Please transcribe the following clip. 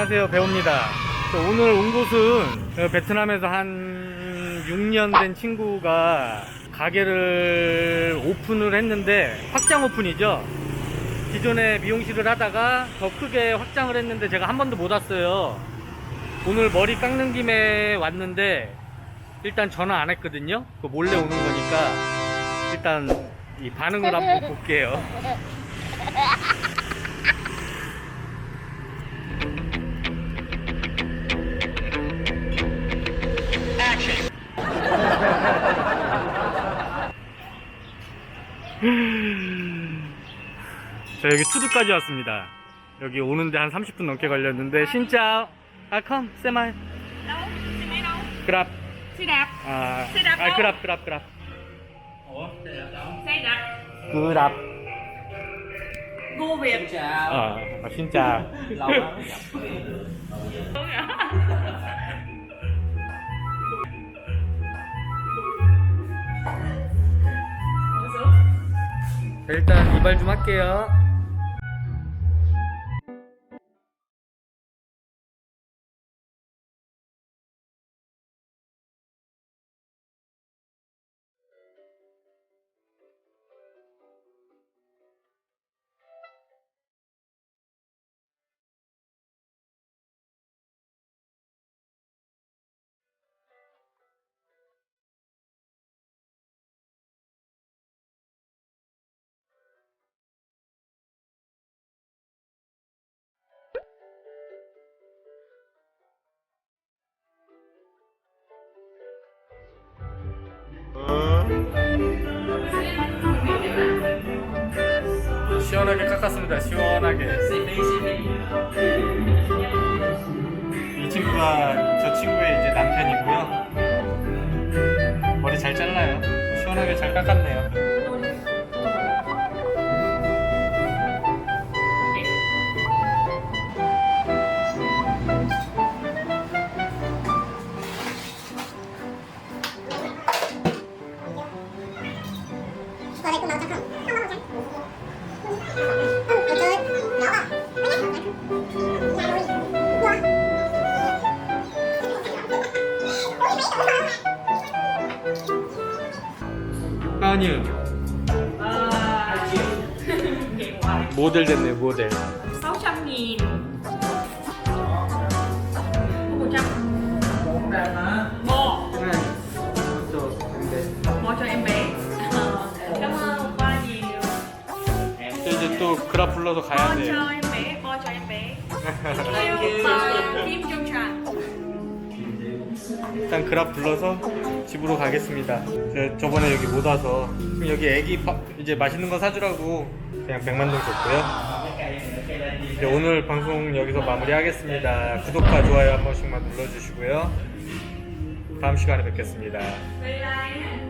안녕하세요 배우입니다 저 오늘 온 곳은 그 베트남에서 한 6년 된 친구가 가게를 오픈을 했는데 확장 오픈이죠 기존에 미용실을 하다가 더 크게 확장을 했는데 제가 한 번도 못 왔어요. 오늘 머리 깎는 김에 왔는데 일단 전화 안 했거든요. 그 몰래 오는 거니까 일단 이 반응을 한번 볼게요. 저 여기 투두까지 왔습니다. 여기 오는데 한 30분 넘게 걸렸는데 진짜 아컴 đâu 그랍 아, 아 그랍 그랍 그랍 그랍 Go Việt 아 아, 진짜 lâu lắm mới gặp 일단 이발 좀 할게요. 시원하게 깎았습니다. 시원하게. 이 친구가 저 친구의 이제 남편이고요. 머리 잘 잘라요. 시원하게 잘 깎았네 아니요. 모델 됐네, 모델. 또 그라 불러서 가야 Con 돼요. cho em bé Con cho em bé Yêu và Kim Trung Tràn 일단 그랍 불러서 집으로 가겠습니다. 저 저번에 여기 못 와서 지금 여기 애기 밥- 이제 맛있는 거 사주라고 그냥 100만 동 줬고요. 이제 오늘 방송 여기서 마무리하겠습니다. 구독과 좋아요 한 번씩만 눌러주시고요. 다음 시간에 뵙겠습니다. Bye bye